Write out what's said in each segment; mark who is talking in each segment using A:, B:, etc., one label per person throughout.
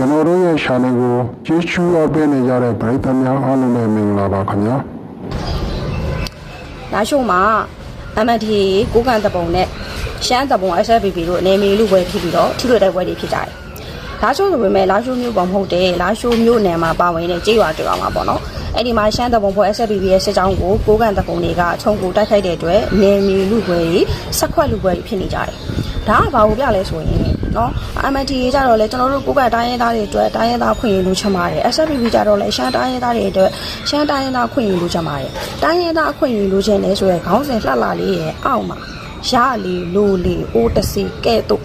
A: ကျွန်တော်တို့ရဲ့ channel ကိုကြည့်ရှုအားပေးနေကြတဲ့ပရိသတ်များအားလုံးပဲမင်္ဂလာပါခင်ဗျာ
B: လာရှိုးမှာ MNT ကိုကန်တပုံနဲ့ရှမ်းတပုံ SFPP တို့အနေမီလူပွဲဖြစ်ပြီးတော့ထိတွေ့တိုက်ပွဲတွေဖြစ်ကြတယ်။လာရှိုးဆိုပေမဲ့လာရှိုးမျိုးပေါ်မဟုတ်တယ်။လာရှိုးမျိုးနယ်မှာပါဝင်တဲ့ကြေးရွာတူအောင်မှာပေါ့နော်။အဲ့ဒီမှာရှမ်းတပုံဖွဲ့ SFPP ရဲ့စစ်ကြောင်းကိုကိုကန်တပုံတွေကခြုံကိုတိုက်ခိုက်တဲ့အတွက်နေမီလူပွဲတွေဆက်ခွက်လူပွဲတွေဖြစ်နေကြတယ်။ဒါကဘာလို့ပြလဲဆိုရင် နော် MNT ကြတော့လေကျွန်တော်တို့ကိုကတိုင်းရင်းသားတွေအတွက်တိုင်းရင်းသားခွင့်ရလို့ချင်ပါတယ် SFPP ကြတော့လေရှမ်းတိုင်းရင်းသားတွေအတွက်ရှမ်းတိုင်းရင်းသားခွင့်ရလို့ချင်ပါတယ်တိုင်းရင်းသားအခွင့်ရလို့ချင်တယ်ဆိုရယ်ခေါင်းစဉ်လှလှလေးရဲ့အောက်မှာရလီလိုလီအိုးတစီကဲ့တို့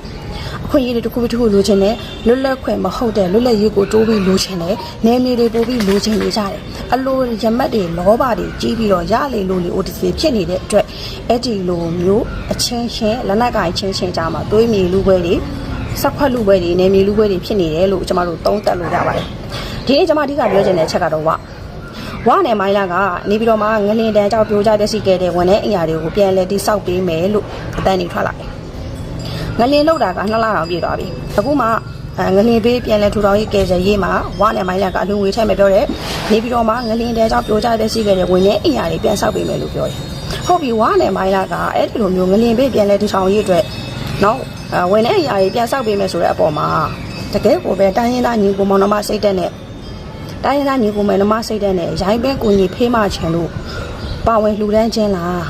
B: အခွင့်အရေးတွေတစ်ခုတစ်ခုလိုချင်တယ်လွတ်လပ်ခွင့်မဟုတ်တဲ့လွတ်လပ်ရေးကိုတိုးပြီးလိုချင်တယ်နေမြေတွေပို့ပြီးလိုချင်နေကြတယ်အလိုရမက်တွေလောဘတွေကြီးပြီးတော့ရလေလိုလီအိုးတစီဖြစ်နေတဲ့အတွက်အဲ့ဒီလိုမျိုးအချင်းချင်းလက်နက်ကင်ချင်းချင်းကြားမှာသွေးမြေလူပွဲတွေ ဆက်ခွက်လူပွဲတွေနေမြေလူပွဲတွေဖြစ်နေတယ်လို့ကျွန်တော်တို့သုံးသပ်လို့ရပါတယ်ဒီနေ့ကျွန်မအဓိကပြောချင်တဲ့အချက်ကတော့ဝဝနဲ့မိုင်းလာကနေပြီးတော့မှငလင်တန်ကြောက်ပြိုကြတဲ့စီခဲ့တဲ့ဝန်တဲ့အင်အားတွေကိုပြန်လဲတိဆောက်ပေးမယ်လို့အတန်းနေထွက်လာတယ်ငလင်လောက်တာကနှစ်လအောင်ပြည့်သွားပြီအခုမှအဲငလင်ပေးပြန်လဲထူထောင်ရေးကယ်ဆယ်ရေးမှာဝနဲ့မိုင်းလာကအလူငွေထည့်မယ်ပြောတယ်နေပြီးတော့မှငလင်တန်ကြောက်ပြိုကြတဲ့စီခဲ့တဲ့ဝန်တဲ့အင်အားတွေပြန်ဆောက်ပေးမယ်လို့ပြောတယ်ဟုတ်ပြီဝနဲ့မိုင်းလာကအဲ့ဒီလိုမျိုးငလင်ပေးပြန်လဲထူထောင်ရေးအတွက်နော်အဲ ဝင်တဲ့အရာတွေပြန်ဆောက်ပေးမယ်ဆိုတဲ့အပေါ်မှာတကယ်ကိုပဲတိုင်းရင်းသားညီကိုမောင်နှမစိတ်တက်နဲ့တိုင်းရင်းသားညီကိုမောင်နှမစိတ်တက်နဲ့ရိုင်းပဲကိုညီဖေးမချင်လို့ပါဝင်လှူဒန်းခြင်းလား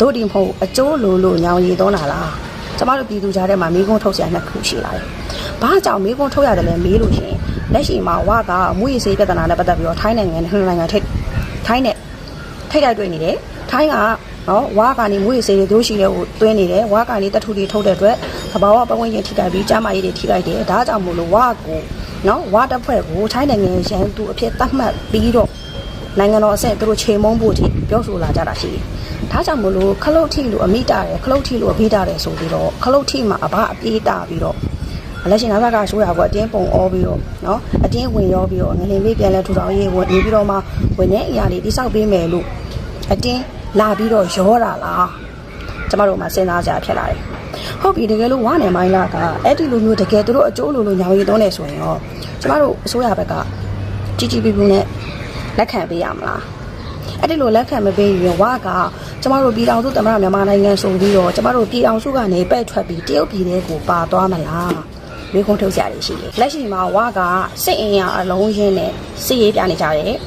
B: တို့ဒီမဟုတ်အကျိုးလိုလို့ညောင်ရည်သွန်းတာလားကျမတို့ပြည်သူကြားထဲမှာမိကုန်းထုတ်ဆရာနှစ်ခုရှိလာတယ်။ဘာကြောင့်မိကုန်းထုတ်ရတယ်လဲမေးလို့ရှိရင်လက်ရှိမှာဝါကမွေးစေးပြဿနာနဲ့ပတ်သက်ပြီးတော့ထိုင်းနိုင်ငံနဲ့နှစ်နိုင်ငံထိတ်ထိုင်းနဲ့ထိတ်တိုက်တွေ့နေတယ်။ထိုင်းက နော်ဝါကနေမွေးစေးတွေတို့ရှိတဲ့ဟိုတွင်းနေတယ်။ဝါကနေတထုတွေထုတ်တဲ့အတွက်သဘာဝပတ်ဝန်းကျင်ထိခိုက်ပြီးကျန်းမာရေးတွေထိခိုက်တယ်။ဒါကြောင့်မို့လို့ဝါကိုနော်ဝါတစ်ဖွဲ့ကိုထိုင်းနိုင်ငံရန်သူအဖြစ်သတ်မှတ်ပြီးတော့နိုင်ငံတော်အဆင့်သူတို့ချိန်မုံဖို့ထိပြောဆိုလာကြတာရှိတယ်။ဒါကြောင့်မို့လို့ခလုတ်ထီလို့အမိတာတယ်ခလုတ်ထီလို့အဖိတာတယ်ဆိုပြီးတော့ခလုတ်ထီမှာအဘအပြေးတာပြီးတော့လက်ရှိနာဘကဆိုးရကအတင်းပုံအောပြီးတော့နော်အတင်းဝင်ရောပြီးတော့ငလင်လေးပြန်လဲထူထောင်ရေးဝင်နေပြီးတော့မှဝင်တဲ့အရာတွေတိစောက်ပေးမယ်လို့အတင်း လာပြီးတော့ရောတာလားကျမတို့မှစဉ်းစားကြဖြစ်လာတယ်ဟုတ်ပြီတကယ်လို့ဝါနယ်မိုင်းလာကအဲ့ဒီလိုမျိုးတကယ်သူတို့အကျိုးလိုလိုညောင်ရည်သွန်းနေဆိုရင်ရောကျမတို့အစိုးရဘက်ကကြီးကြီးပြပြနဲ့လက်ခံပေးရမလားအဲ့ဒီလိုလက်ခံမပေးရင်ဝါကကျမတို့ပြည်အောင်စုသမ္မတမြန်မာနိုင်ငံဆိုပြီးတော့ကျမတို့ပြည်အောင်စုကနေပဲ့ထွက်ပြီးတရုတ်ပြည်ထဲကိုပါသွားမလားမိခုံးထုတ်ကြရရှိတယ်လက်ရှိမှာဝါကစစ်အင်အားအလုံးရင်းနဲ့စစ်ရေးပြနေကြတယ်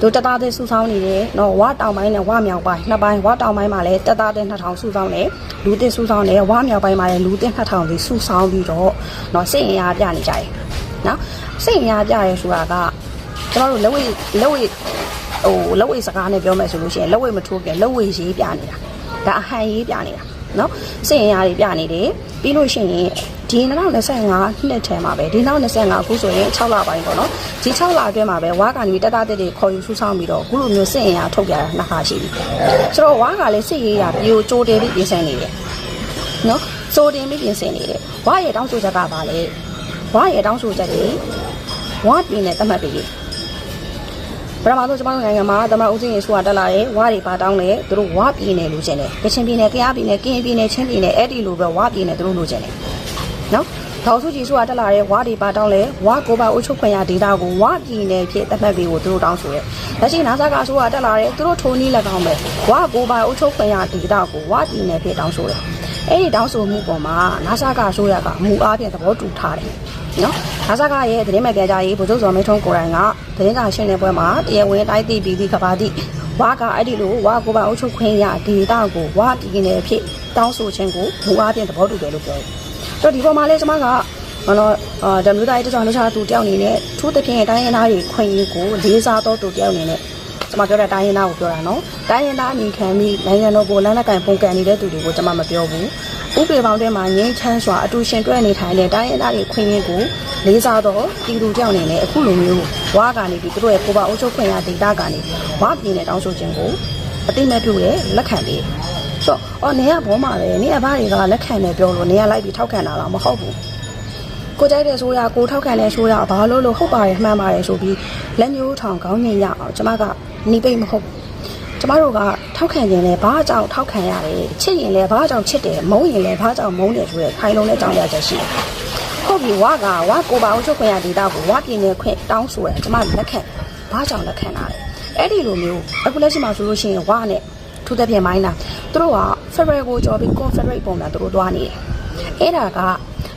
B: တို့တသားတဲ့စူဆောင်းနေတယ်နော်ဝါတောင်ပိုင်းနဲ့ဝါမြောက်ပိုင်းနှစ်ပိုင်းဝါတောင်ပိုင်းမှာလည်းတသားတဲ့2000စူဆောင်းတယ်လူသစ်စူဆောင်းတယ်ဝါမြောက်ပိုင်းမှာလည်းလူသစ်2000စီစူဆောင်းပြီးတော့နော်စစ်အင်အားပြနေကြတယ်နော်စစ်အင်အားပြရဲဆိုတာကကျွန်တော်တို့လက်ဝဲလက်ဝဲဟိုလက်ဝဲစကားနဲ့ပြောမယ်ဆိုလို့ရှိရင်လက်ဝဲမထိုးခင်လက်ဝဲရေးပြနေတာဒါအဟန်ရေးပြနေတာ နော်စစ်အင်အားတွေပြနေတယ်ပြီးလို့ရှိရင်ဒီ2025နှစ်ထဲမှာပဲဒီ2025ခုဆိုရင်6လပိုင်းပေါ့နော်ဒီ6လအတွင်းမှာပဲဝါကနေတက်တာတက်တွေခေါ်ယူဆူဆောင်းပြီးတော့အခုလိုမျိုးစစ်အင်အားထုတ်ပြတာနှစ်ခါရှိပြီဆိုတော့ဝါကလည်းစစ်ရေးရပြီးကိုကြိုတယ်ပြီးပြင်ဆင်နေတယ်နော်စိုးတင်ပြီးပြင်ဆင်နေတယ်ဝါရဲ့တောင်းဆိုချက်ကပါလေဝါရဲ့တောင်းဆိုချက်တွေဝါပြည်နဲ့တတ်မှတ်ပြီး ပထမဆုံးကျွန်တော်တို့နိုင်ငံမှာသမ္မတဦးစင်းရေဆိုးကတက်လာတယ်ဝါတွေပါတောင်းတယ်သူတို့ဝါပြည်နယ်လို့ရှင်တယ်ကချင်ပြည်နယ်ကယားပြည်နယ်ကရင်ပြည်နယ်ချင်းပြည်နယ်အဲ့ဒီလိုပဲဝါပြည်နယ်သူတို့လို့ရှင်တယ်နော်ဒေါက်စုကြည်ဆိုးကတက်လာတဲ့ဝါတွေပါတောင်းလဲဝါကိုပါအုပ်ချုပ်ခွင့်ရဒေတာကိုဝါပြည်နယ်ဖြစ်တတ်မှတ်ပြီးကိုသူတို့တောင်းဆိုတယ်လက်ရှိနာဆာကအဆိုးကတက်လာတဲ့သူတို့ထိုးနီး၎င်းပဲဝါကိုပါအုပ်ချုပ်ခွင့်ရဒေတာကိုဝါပြည်နယ်ဖြစ်တောင်းဆိုတယ် အဲ့ဒီတောင်းဆိုမှုပေါ်မှာနာဆာကအဆိုးရကမူအားဖြင့်သဘောတူထားတယ်နော်နာဆာကရဲ့သတင်းမှန်ပြန်ကြားရေးဗိုလ်ချုပ်ဇော်မင်းထွန်းကိုယ်တိုင်ကသတင်းစာရှင်းလင်းပွဲမှာတရားဝင်တိုင်းသိပြီးသည့်ကဘာတိဝါကအဲ့ဒီလိုဝါကိုပါအုပ်ချုပ်ခွင့်ရဒေတာကိုဝါပြည်နယ်ဖြစ်တောင်းဆိုခြင်းကိုမူအားဖြင့်သဘောတူတယ်လို့ပြောတယ်တော့ဒီပေါ်မှာလဲကျွန်မကမနော်အာဓမ္မတိုင်းတကြောင်တခြားသူတယောက်အနေနဲ့သူ့တဖြင့်တိုင်းရင်းသားတွေခွင့်ရေးကိုလေးစားတော့သူတယောက်အနေနဲ့ ကျွန်မပြောတဲ့တိုင်းရင်းသားကိုပြောတာနော်တိုင်းရင်းသားအမိခံပြီးနိုင်ငံတော်ကိုလမ်းလက်ကင်ပုံကန်နေတဲ့သူတွေကိုကျွန်မမပြောဘူးဥပဒေပေါင်းထဲမှာငင်းချမ်းစွာအတူရှင်တွဲနေထိုင်တဲ့တိုင်းရင်းသားတွေခွင့်ရေးကိုလေးစားတော့ပြည်သူတယောက်အနေနဲ့အခုလိုမျိုးဝါကနေပြီးသူတို့ရဲ့ကိုပါအုပ်ချုပ်ခွင့်ရဒေတာကနေဝါပြည်နယ်တောင်းဆိုခြင်းကိုအတိမတ်ပြုရဲလက်ခံပေးဆိုတော့အော်နေရဘောမှာပဲနေရဘာတွေကလက်ခံတယ်ပြောလို့နေရလိုက်ပြီးထောက်ခံတာလားမဟုတ်ဘူး ကိုကြိုက်တဲ့ဆိုရကိုထောက်ခံတဲ့ဆိုရဘာလို့လို့ဟုတ်ပါတယ်မှန်ပါတယ်ဆိုပြီးလက်ညှိုးထောင်ကောင်းညင်ရအောင်ကျမကနီးပိတ်မဟုတ်ဘူးကျမတို့ကထောက်ခံရင်လည်းဘာကြောင့်ထောက်ခံရတယ်ချစ်ရင်လည်းဘာကြောင့်ချစ်တယ်မုန်းရင်လည်းဘာကြောင့်မုန်းတယ်ဆိုတဲ့ခိုင်လုံတဲ့အကြောင်းပြချက်ရှိတယ်ဟဟုတ်ပြီဝါကဝါကိုပါအောင်ချုပ်ခွင့်ရဒေတာကိုဝါပြင်းနေခွင့်တောင်းဆိုရကျမလက်ခံဘာကြောင့်လက်ခံတာလဲအဲ့ဒီလိုမျိုးအခုလက်ရှိမှာဆိုလို့ရှိရင်ဝါနဲ့ထူးတဲ့ပြင်မိုင်းတာသူတို့က Federal ကိုကြော်ပြီး Confederate ပုံစံသူတို့တွားနေတယ်အဲ့ဒါက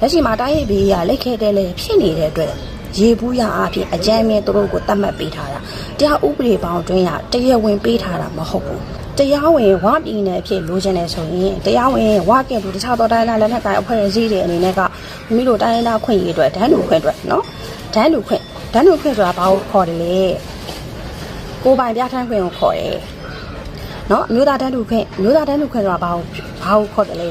B: လက်ရှိမှာတိုင်းရေးဘေးရလက်ခဲတဲ့လေဖြစ်နေတဲ့အတွက်ရေဘူးရအဖြစ်အကြမ်းမြဲသူတို့ကိုတတ်မှတ်ပေးထားတာတရားဥပဒေပေါင်းအတွင်းရတရားဝင်ပေးထားတာမဟုတ်ဘူးတရားဝင်ဝပြည်နယ်အဖြစ်လိုချင်တယ်ဆိုရင်တရားဝင်ဝကဲ့သူတခြားသောတိုင်းသားလက်နက်ကိုင်အဖွဲ့အစည်းတွေအနေနဲ့ကမိမိတို့တိုင်းရင်းသားခွင့်ရေးအတွက်ဒန်းလူခွင့်အတွက်နော်ဒန်းလူခွင့်ဒန်းလူခွင့်ဆိုတာဘာကိုခေါ်တယ်လဲကိုယ်ပိုင်ပြဋ္ဌာန်းခွင့်ကိုခေါ်တယ်နော်အမျိုးသားဒန်းလူခွင့်အမျိုးသားဒန်းလူခွင့်ဆိုတာဘာကိုဘာကိုခေါ်တယ်လဲ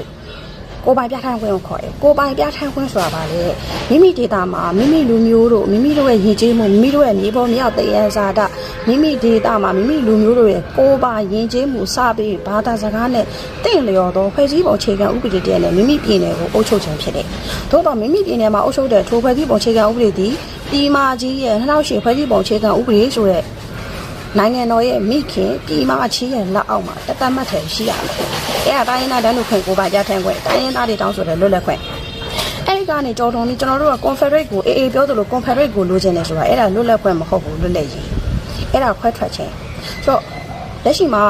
B: ကိုယ်ပိုင်ပြဋ္ဌာန်းခွင့်ကိုခေါ်တယ်ကိုယ်ပိုင်ပြဋ္ဌာန်းခွင့်ဆိုတာဘာလဲမိမိဒေတာမှာမိမိလူမျိုးတို့မိမိတို့ရဲ့ရည်ကြီးမှုမိမိတို့ရဲ့မြေပေါ်မြောက်တရားစာတမိမိဒေတာမှာမိမိလူမျိုးတို့ရဲ့ကိုယ်ပိုင်ရည်ကြီးမှုစပြီးဘာသာစကားနဲ့တင့်လျော်သောဖွဲ့စည်းပုံအခြေခံဥပဒေတည်းနဲ့မိမိပြည်နယ်ကိုအုပ်ချုပ်ခြင်းဖြစ်တယ်။သို့တော့မိမိပြည်နယ်မှာအုပ်ချုပ်တဲ့ထိုဖွဲ့စည်းပုံအခြေခံဥပဒေသည်ပြည်မကြီးရဲ့2008ဖွဲ့စည်းပုံအခြေခံဥပဒေဆိုတဲ့ နိုင်ငံတော်ရဲ့မိခင်ပြည်မချီးရဲ့လက်အောက်မှာတသက်မှတ်ထည်ရှိရမယ်။အဲဒါတိုင်းရင်းသားတန်းလူခွင့်ကိုပါရထန်းခွင့်တိုင်းရင်းသားတွေတောင်းဆိုတဲ့လွတ်လပ်ခွင့်အဲ့ဒီကနေကြော်တုံပြီးကျွန်တော်တို့က Confederate ကိုအေးအေးပြောသလို Confederate ကိုလိုချင်တယ်ဆိုတာအဲ့ဒါလွတ်လပ်ခွင့်မဟုတ်ဘူးလွတ်လပ်ရေးအဲ့ဒါခွဲထွက်ခြင်းဆိုတော့လက်ရှိမှာ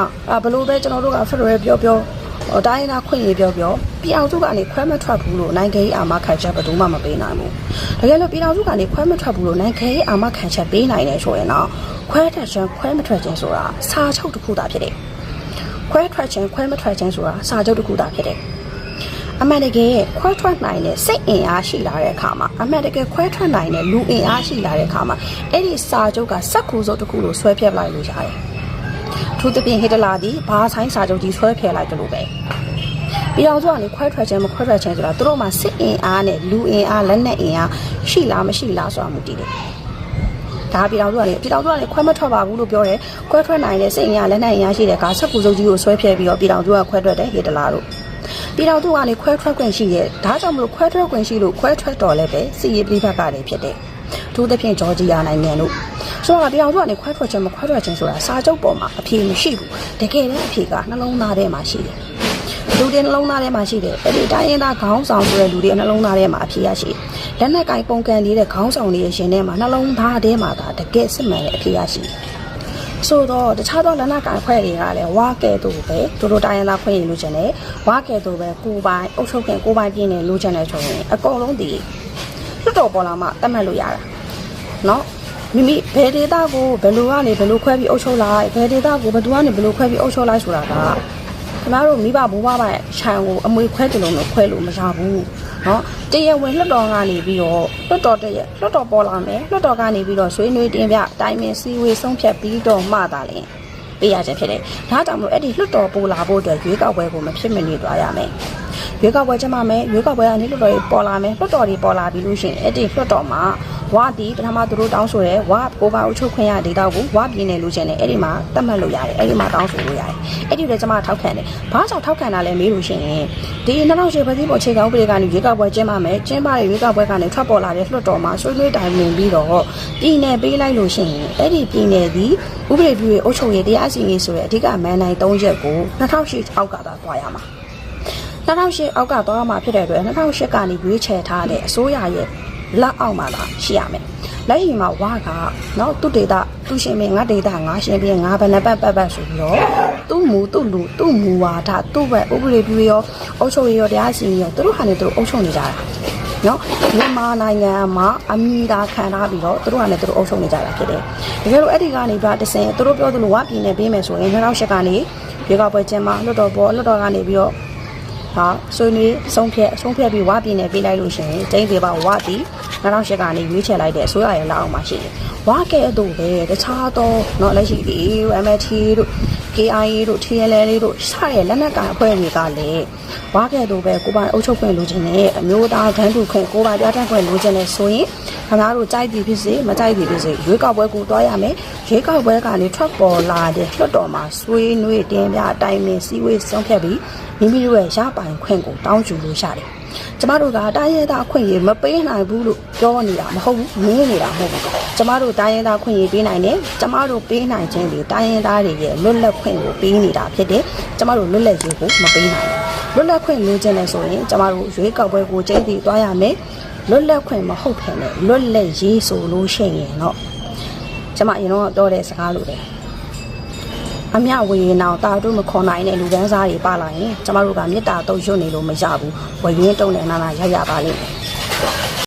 B: ဘလို့ပဲကျွန်တော်တို့က Federal ပြောပြောဟို တိုင်းရင်းသားခွင့်ရေးပြောပြောပြည်အောင်စုကနေခွဲမထွက်ဘူးလို့နိုင်ငံရေးအာမခံချက်ဘယ်သူမှမပေးနိုင်ဘူးတကယ်လို့ပြည်အောင်စုကနေခွဲမထွက်ဘူးလို့နိုင်ငံရေးအာမခံချက်ပေးနိုင်တယ်ဆိုရင်တော့ခွဲထွက်ခြင်းခွဲမထွက်ခြင်းဆိုတာစာချုပ်တစ်ခုသာဖြစ်တယ်ခွဲထွက်ခြင်းခွဲမထွက်ခြင်းဆိုတာစာချုပ်တစ်ခုသာဖြစ်တယ်အမှန်တကယ်ခွဲထွက်နိုင်တဲ့စိတ်အင်အားရှိလာတဲ့အခါမှာအမှန်တကယ်ခွဲထွက်နိုင်တဲ့လူအင်အားရှိလာတဲ့အခါမှာအဲ့ဒီစာချုပ်ကစက်ကူစုပ်တစ်ခုလို့ဆွဲဖြတ်လိုက်လို့ရတယ်။ သူတပြင်းဟစ်တလာဒီဘာဆိုင်စာချုပ်ကြီးဆွဲဖြတ်လိုက်တယ်လို့ပဲ။ပြည်တော်စုကနေခွဲထွက်ခြင်းမခွဲထွက်ခြင်းဆိုတာသူတို့မှာစစ်အင်အားနဲ့လူအင်အားလက်နက်အင်အားရှိလားမရှိလားဆိုတာမူတည်တယ်။ဒါပြည်တော်စုကနေပြည်တော်စုကနေခွဲမထွက်ပါဘူးလို့ပြောတယ်။ခွဲထွက်နိုင်တဲ့စိတ်အင်အားလက်နက်အင်အားရှိတဲ့ကစက်ကူစုပ်ကြီးကိုဆွဲဖြတ်ပြီးတော့ပြည်တော်စုကခွဲထွက်တယ်ဟစ်တလာတို့။ပြည်တော်သူကနေခွဲထွက်ခွင့်ရှိရဲ့ဒါကြောင့်မလို့ခွဲထွက်ခွင့်ရှိလို့ခွဲထွက်တော်လည်းပဲစီရေးပြိဖက်ကလည်းဖြစ်တယ်။ ထို့သဖြင့်ဂျော်ဂျီယာနိုင်ငံတို့ဆိုတော့ပြည်တော်သူကနေခွဲထွက်ခြင်းမခွဲထွက်ခြင်းဆိုတာစာချုပ်ပေါ်မှာအဖြေမရှိဘူး။တကယ်လည်းအဖြေကနှလုံးသားထဲမှာရှိတယ်။လူတွေနှလုံးသားထဲမှာရှိတယ်။အဲ့ဒီတိုင်းရင်းသားခေါင်းဆောင်ဆိုတဲ့လူတွေနှလုံးသားထဲမှာအဖြေရရှိတယ်။လက်နက်ကင်ပုံကန်နေတဲ့ခေါင်းဆောင်တွေရဲ့ရှင်ထဲမှာနှလုံးသားထဲမှာဒါတကယ်စစ်မှန်တဲ့အဖြေရရှိတယ်။ဆိုတော့တခြားသောလက်နက်ကိုင်ဖွဲ့တွေကလည်းဝါကဲသူပဲသူတို့တိုင်းရင်းသားဖွဲ့ရလို့ချင်တယ်ဝါကဲသူပဲကိုပိုင်အုပ်ချုပ်ခင်ကိုပိုင်ပြင်းနေလို့ချင်တယ်ဆိုရင်အကုန်လုံးဒီလွတ်တော်ပေါ်လာမှတတ်မှတ်လို့ရတာ เนาะမိမိဘယ်ဒေတာကိုဘယ်လိုကနေဘယ်လိုခွဲပြီးအုပ်ချုပ်လိုက်ဘယ်ဒေတာကိုဘယ်သူကနေဘယ်လိုခွဲပြီးအုပ်ချုပ်လိုက်ဆိုတာကခင်ဗျားတို့မိဘဘိုးဘပိုင်ခြံကိုအမွေခွဲကြလို့လို့ခွဲလို့မရဘူးเนาะတရဝင်လွတ်တော်ကနေပြီးတော့လွတ်တော်တရလွတ်တော်ပေါ်လာမယ်လွတ်တော်ကနေပြီးတော့ဆွေးနွေးတင်ပြတိုင်ပင်စည်းဝေးဆုံးဖြတ်ပြီးတော့မှသာလေပေးရခြင်းဖြစ်တယ်ဒါကြောင့်မလို့အဲ့ဒီလွတ်တော်ပေါ်လာဖို့အတွက်ရွေးကောက်ပွဲကိုမဖြစ်မနေသွားရမယ် ရွေးကောက်ပွဲကျမမယ်ရွေးကောက်ပွဲကနေလွတ်တော်တွေပေါ်လာမယ်လွတ်တော်တွေပေါ်လာပြီးလို့ရှိရင်အဲ့ဒီလွတ်တော်မှာဝါတီပထမသူတို့တောင်းဆိုရဲဝါကိုပါအုပ်ချုပ်ခွင့်ရဒေတာကိုဝါပြင်းနေလို့ရှင်တယ်အဲ့ဒီမှာတတ်မှတ်လို့ရတယ်အဲ့ဒီမှာတောင်းဆိုလို့ရတယ်အဲ့ဒီလည်းကျမထောက်ခံတယ်ဘာကြောင့်ထောက်ခံတာလဲမေးလို့ရှိရင်ဒီ2008ဖွဲ့စည်းပုံအခြေခံဥပဒေကနေရွေးကောက်ပွဲကျင်းပမယ်ကျင်းပတဲ့ရွေးကောက်ပွဲကနေထွက်ပေါ်လာတဲ့လွှတ်တော်မှာဆွေးနွေးတိုင်ပင်ပြီးတော့ပြည်နယ်ပေးလိုက်လို့ရှိရင်အဲ့ဒီပြည်နယ်ဒီဥပဒေပြုရေးအုပ်ချုပ်ရေးတရားစီရင်ဆိုတဲ့အဓိကမန်နိုင်၃ရက်ကို2008အောက်ကသာသွားရမှာ 2008အောက်ကသွားရမှာဖြစ်တဲ့အတွက်2008ကနေရွေးချယ်ထားတဲ့အစိုးရရဲ့လက်အောက်မှာလာရှိရမယ်။လက်ရှိမှာဝါကနော်သူ့ဒေတာသူ့ရှင်မင်းငါဒေတာငါရှင်ပြင်းငါဘဏ္ဍပတ်ပတ်ပတ်ဆိုပြီးတော့သူ့မူသူ့လူသူ့မူဝါဒသူ့ဘက်ဥပဒေပြုရောအုပ်ချုပ်ရေးရောတရားစီရင်ရောသူတို့ဟာနေသူတို့အုပ်ချုပ်နေကြတာ။နော်မြန်မာနိုင်ငံမှာအမိသာခံထားပြီးတော့သူတို့ကလည်းသူတို့အုပ်ချုပ်နေကြတာဖြစ်တယ်။တကယ်လို့အဲ့ဒီကနေပါတစင်သူတို့ပြောသလိုဝပြည်နယ်ပေးမယ်ဆိုရင်2008ကနေရွေးကောက်ပွဲကျင်းပလွှတ်တော်ပေါ်လွှတ်တော်ကနေပြီးတော့ ဟာဆွေးနွေးဆုံးဖြတ်ဆုံးဖြတ်ပြီးဝပြည်နယ်ပေးလိုက်လို့ရှိရင်တိုင်းဒေပါဝတီ 2008ကနေရွေးချယ်လိုက်တဲ့အစိုးရရဲ့လက်အောက်မှာရှိတယ်ဝါကဲ့တို့ပဲတခြားသောเนาะလက်ရှိဒီ MT တို့ KIA တို့ TLL တို့စတဲ့လက်နက်ကိုင်အဖွဲ့တွေကလည်းဝါကဲ့တို့ပဲကိုပိုင်အုပ်ချုပ်ခွင့်လိုချင်တယ်အမျိုးသားဒန်းတူခွင့်ကိုပိုင်ပြဋ္ဌာန်းခွင့်လိုချင်တယ်ဆိုရင်ခင်ဗျားတို့ကြိုက်သည်ဖြစ်စေမကြိုက်သည်ဖြစ်စေရွေးကောက်ပွဲကိုတွားရမယ်ရွေးကောက်ပွဲကနေထွက်ပေါ်လာတဲ့လွှတ်တော်မှာဆွေးနွေးတင်ပြတိုင်ပင်စည်းဝေးဆုံးဖြတ်ပြီးမိမိတို့ရဲ့ရပိုင်ခွင့်ကိုတောင်းယူလို့ရတယ် ကျမတို့ကတိုင်းရဲသားအခွင့်အရေးမပေးနိုင်ဘူးလို့ပြောနေတာမဟုတ်ဘူးနင်းနေတာမဟုတ်ဘူးကျမတို့တိုင်းရဲသားအခွင့်အရေးပေးနိုင်တယ်ကျမတို့ပေးနိုင်ခြင်းဒီတိုင်းရဲသားတွေရဲ့လွတ်လပ်ခွင့်ကိုပေးနေတာဖြစ်တယ်ကျမတို့လွတ်လပ်ရေးကိုမပေးနိုင်ဘူးလွတ်လပ်ခွင့်လိုချင်တယ်ဆိုရင်ကျမတို့ရွေးကောက်ပွဲကိုကျင်းတည်သွားရမယ်ရလွတ်လပ်ခွင့်မဟုတ်ဖ ೇನೆ လွတ်လပ်ရေးဆိုလို့ရှိရင်တော့ကျမအရင်တော့ပြောတဲ့စကားလိုတယ် အမြဝေရင်အောင်တာတို့မခေါ်နိုင်တဲ့လူဒန်းစားတွေပါလာရင်ကျမတို့ကမေတ္တာတုံ့ရွတ်နေလို့မရဘူးဝရင်တုံနဲ့နာနာရရပါလိမ့်မယ်